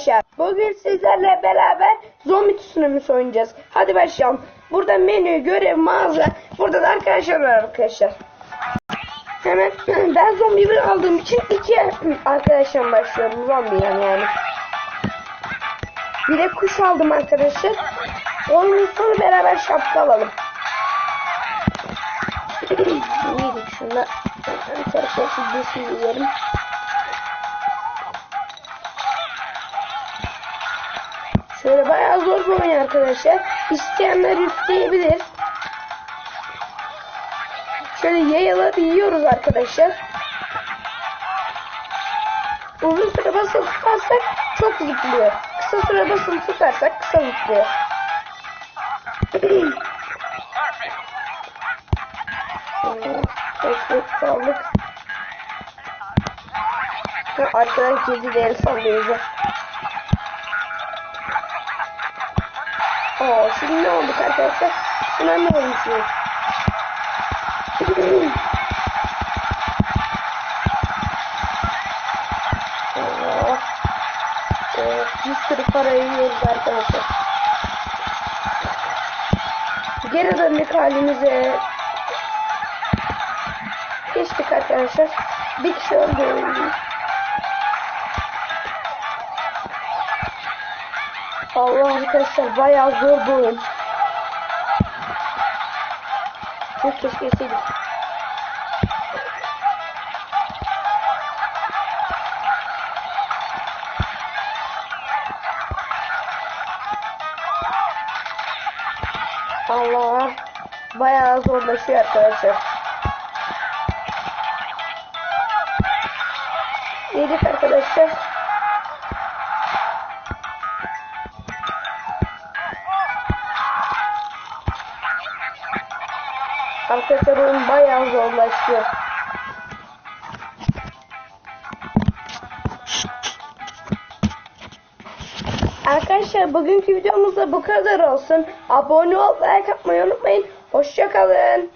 arkadaşlar. Bugün sizlerle beraber zombi tsunamisi oynayacağız. Hadi başlayalım. Burada menü, görev, mağaza. Burada da arkadaşlar var arkadaşlar. Hemen ben zombi bir aldığım için iki arkadaşlar başlıyorum. Zombi yani yani. Bir de kuş aldım arkadaşlar. Oyunun sonu beraber şapka alalım. İyiydik şunda. Bir tarafa videosunu Şöyle bayağı zor bir oyun arkadaşlar. İsteyenler yükleyebilir. Şöyle yayalar yiyoruz arkadaşlar. Uzun süre basılı tutarsak çok zıplıyor. Kısa süre basılı tutarsak kısa zıplıyor. Kaldık. Ha, Arkadan kedi de el sallıyor. Oo, şimdi ne olduk arkadaşlar? Buna ne olmuş ya? Oo. Oo, bir sürü para yiyoruz arkadaşlar. Geri döndük halimize. Geçtik arkadaşlar. Bir kişi öldü. Allah arkadaşlar bayağı zor bu oyun. Çok keşke yeseydik. Allah bayağı zorlaşıyor arkadaşlar. Yedik arkadaşlar. Arkadaşlar oyun bayağı zorlaşıyor. Arkadaşlar bugünkü videomuz da bu kadar olsun. Abone ol, like atmayı unutmayın. Hoşçakalın.